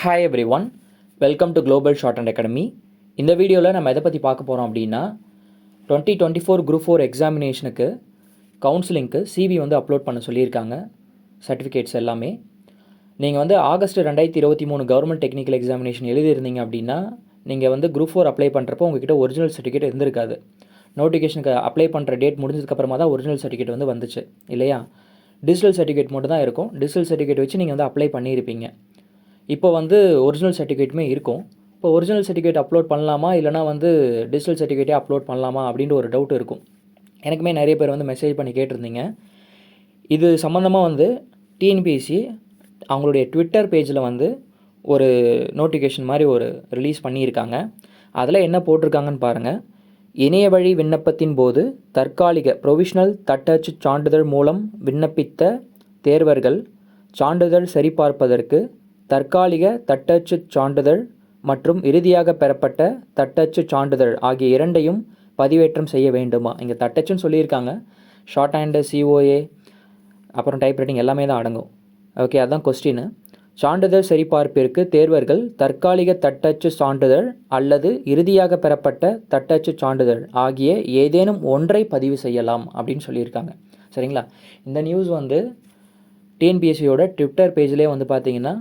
Hi everyone welcome to global shorthand academy இந்த வீடியோவில் நம்ம எதை பற்றி பார்க்க போகிறோம் அப்படின்னா twenty twenty four group four எக்ஸாமினேஷனுக்கு கவுன்சிலிங்க்கு சிவி வந்து அப்லோட் பண்ண சொல்லியிருக்காங்க. சர்டிஃபிகேட்ஸ் எல்லாமே. நீங்கள் வந்து ஆகஸ்ட் ரெண்டாயிரத்தி இருபத்தி மூணு கவர்மெண்ட் டெக்னிக்கல் எக்ஸாமினேஷன் எழுதியிருந்தீங்க அப்படின்னா நீங்கள் வந்து குரூப் ஃபோர் அப்ளை பண்ணுறப்போ உங்ககிட்ட ஒரிஜினல் சர்டிஃபிகேட் இருந்திருக்காது. நோட்டிஃபிகேஷனுக்கு அப்ளை பண்ணுற டேட் முடிஞ்சதுக்கப்புறமா தான் ஒரிஜினல் சர்டிஃபிகேட் வந்து வந்துச்சு இல்லையா? டிஜிட்டல் சர்டிஃபிகேட் மட்டும் தான் இருக்கும். டிஜிட்டல் சர்டிஃபிகேட் வச்சு நீங்கள் வந்து அப்ளை பண்ணியிருப்பீங்க. இப்போ வந்து ஒரிஜினல் சர்டிஃபிகேட்டுமே இருக்கும். இப்போ ஒரிஜினல் சர்டிஃபிகேட் அப்லோட் பண்ணலாமா? இல்லைனா வந்து டிஜிட்டல் சர்டிஃபிகேட்டே அப்லோட் பண்ணலாமா? அப்படின்ற ஒரு டவுட் இருக்கும். எனக்குமே நிறைய பேர் வந்து மெசேஜ் பண்ணி கேட்டிருந்தீங்க. இது சம்மந்தமாக வந்து டிஎன்பிஎஸ்சி அவங்களுடைய ட்விட்டர் பேஜில் வந்து ஒரு நோட்டிஃபிகேஷன் மாதிரி ஒரு ரிலீஸ் பண்ணியிருக்காங்க. அதில் என்ன போட்டிருக்காங்கன்னு பாருங்கள் இணைய வழி விண்ணப்பத்தின் போது தற்காலிக ப்ரொவிஷனல் தட்டச்சு சான்றிதழ் மூலம் விண்ணப்பித்த தேர்வர்கள் சான்றிதழ் சரிபார்ப்பதற்கு தற்காலிக தட்டச்சு சான்றிதழ் மற்றும் இறுதியாக பெறப்பட்ட தட்டச்சு சான்றிதழ் ஆகிய இரண்டையும் பதிவேற்றம் செய்ய வேண்டுமா? இங்கே தட்டச்சுன்னு சொல்லியிருக்காங்க. ஷார்ட் ஹேண்டு சிஓஏ அப்புறம் டைப்ரைட்டிங் எல்லாமே தான் அடங்கும். ஓகே அதுதான் கொஸ்டின் சான்றிதழ் சரிபார்ப்பிற்கு தேர்வர்கள் தற்காலிக தட்டச்சு சான்றிதழ் அல்லது இறுதியாக பெறப்பட்ட தட்டச்சு சான்றிதழ் ஆகிய ஏதேனும் ஒன்றை பதிவு செய்யலாம் அப்படின்னு சொல்லியிருக்காங்க. சரிங்களா? இந்த நியூஸ் வந்து டிஎன்பிஎஸ்சியோட ட்விட்டர் பேஜ்லேயே வந்து பார்த்தீங்கன்னா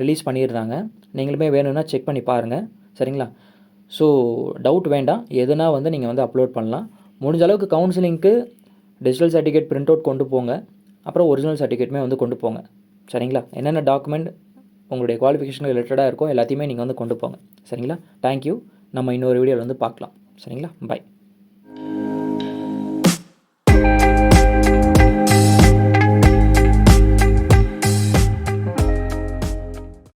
ரிலீஸ் பண்ணிடுறாங்க. நீங்களுமே வேணும்னா செக் பண்ணி பாருங்கள் சரிங்களா? ஸோ டவுட் வேண்டாம். எதுனா வந்து நீங்கள் வந்து அப்லோட் பண்ணலாம். முடிஞ்ச அளவுக்கு கவுன்சிலிங்க்கு டிஜிட்டல் சர்டிஃபிகேட் பிரிண்ட் அவுட் கொண்டு போங்க. அப்புறம் ஒரிஜினல் சர்டிஃபிகேட்டுமே வந்து கொண்டு போங்க. சரிங்களா? என்னென்ன டாக்குமெண்ட் உங்களுடைய குவாலிஃபிகேஷன் ரிலேட்டடாக இருக்கோ எல்லாத்தையுமே நீங்கள் வந்து கொண்டு போங்க. சரிங்களா? தேங்க்யூ நம்ம இன்னொரு வீடியோவில் வந்து பார்க்கலாம். சரிங்களா? பை